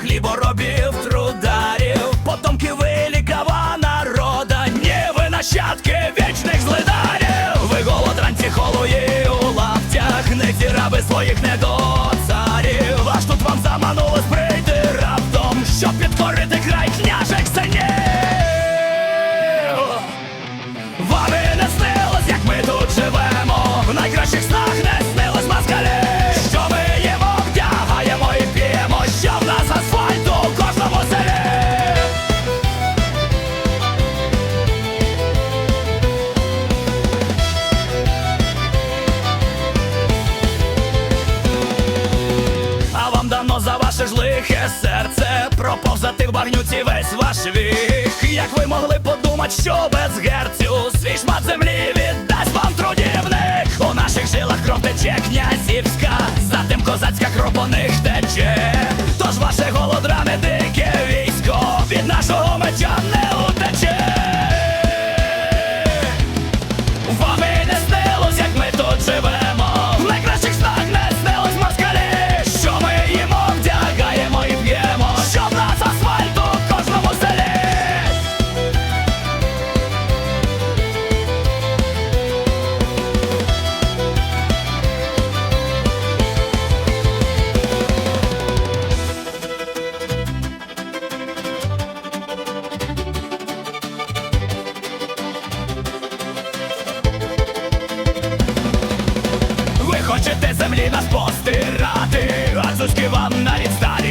хліборобів, трударів, потомки вилікава народа, Не ви нащадки вічних злидарів, ви голодранці холої у лаптях, не ціраби своїх недоліків. Ваше ж лихе серце Проповзати в багнюці весь ваш вік. Як ви могли подумати, що без герцю Свій шмат землі віддасть вам трудівник? У наших жилах кров тече князівська Затим козацька кров по них тече. Тож ваше хочете землі нас постирати, а цуськи вам навіть старі